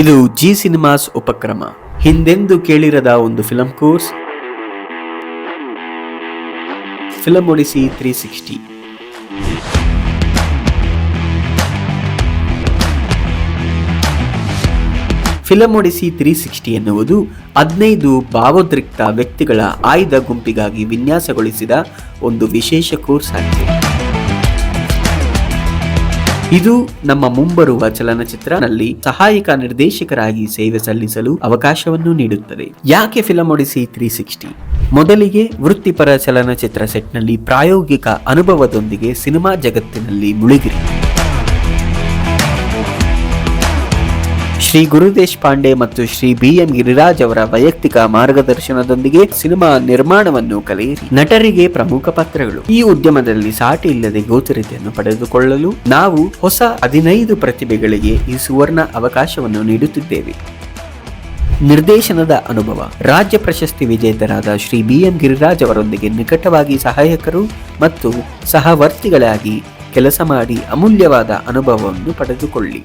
ಇದು G cinemas ಉಪಕ್ರಮ. ಹಿಂದೆಂದು ಕೇಳಿರದ ಒಂದು film course film odyssey three sixty film odyssey three sixty ಎನ್ನುವುದು ಹದಿನೈದು ಭಾವೋದ್ರಿಕ್ತ ವ್ಯಕ್ತಿಗಳ ಆಯ್ದ ಗುಂಪಿಗಾಗಿ ವಿನ್ಯಾಸಗೊಳಿಸಿದ ಒಂದು ವಿಶೇಷ ಕೋರ್ಸ್ ಆಗಿದೆ. ಇದು ನಮ್ಮ ಮುಂಬರುವ ಚಲನಚಿತ್ರನಲ್ಲಿ ಸಹಾಯಕ ನಿರ್ದೇಶಕರಾಗಿ ಸೇವೆ ಸಲ್ಲಿಸಲು ಅವಕಾಶವನ್ನು ನೀಡುತ್ತದೆ. ಯಾಕೆ ಫಿಲಂ ಒಡಿಸಿ ತ್ರೀ ಸಿಕ್ಸ್ಟಿ ಮೊದಲಿಗೆ ವೃತ್ತಿಪರ ಚಲನಚಿತ್ರ ಸೆಟ್ನಲ್ಲಿ ಪ್ರಾಯೋಗಿಕ ಅನುಭವದೊಂದಿಗೆ ಸಿನಿಮಾ ಜಗತ್ತಿನಲ್ಲಿ ಮುಳುಗಿರಿ. ಶ್ರೀ ಗುರುದೇಶ್ ಪಾಂಡೆ ಮತ್ತು ಶ್ರೀ ಬಿ ಎಂ ಗಿರಿರಾಜ್ ಅವರ ವೈಯಕ್ತಿಕ ಮಾರ್ಗದರ್ಶನದೊಂದಿಗೆ ಸಿನಿಮಾ ನಿರ್ಮಾಣವನ್ನು ಕಲಿಯಿರಿ. ನಟರಿಗೆ ಪ್ರಮುಖ ಪಾತ್ರಗಳು. ಈ ಉದ್ಯಮದಲ್ಲಿ ಸಾಟಿ ಇಲ್ಲದೆ ಗೋಚರತೆಯನ್ನು ಪಡೆದುಕೊಳ್ಳಲು ನಾವು ಹೊಸ ಹದಿನೈದು ಪ್ರತಿಭೆಗಳಿಗೆ ಈ ಸುವರ್ಣ ಅವಕಾಶವನ್ನು ನೀಡುತ್ತಿದ್ದೇವೆ. ನಿರ್ದೇಶನದ ಅನುಭವ. ರಾಜ್ಯ ಪ್ರಶಸ್ತಿ ವಿಜೇತರಾದ ಶ್ರೀ ಬಿ ಎಂ ಗಿರಿರಾಜ್ ಅವರೊಂದಿಗೆ ನಿಕಟವಾಗಿ ಸಹಾಯಕರು ಮತ್ತು ಸಹವರ್ತಿಗಳಾಗಿ ಕೆಲಸ ಮಾಡಿ ಅಮೂಲ್ಯವಾದ ಅನುಭವವನ್ನು ಪಡೆದುಕೊಳ್ಳಿ.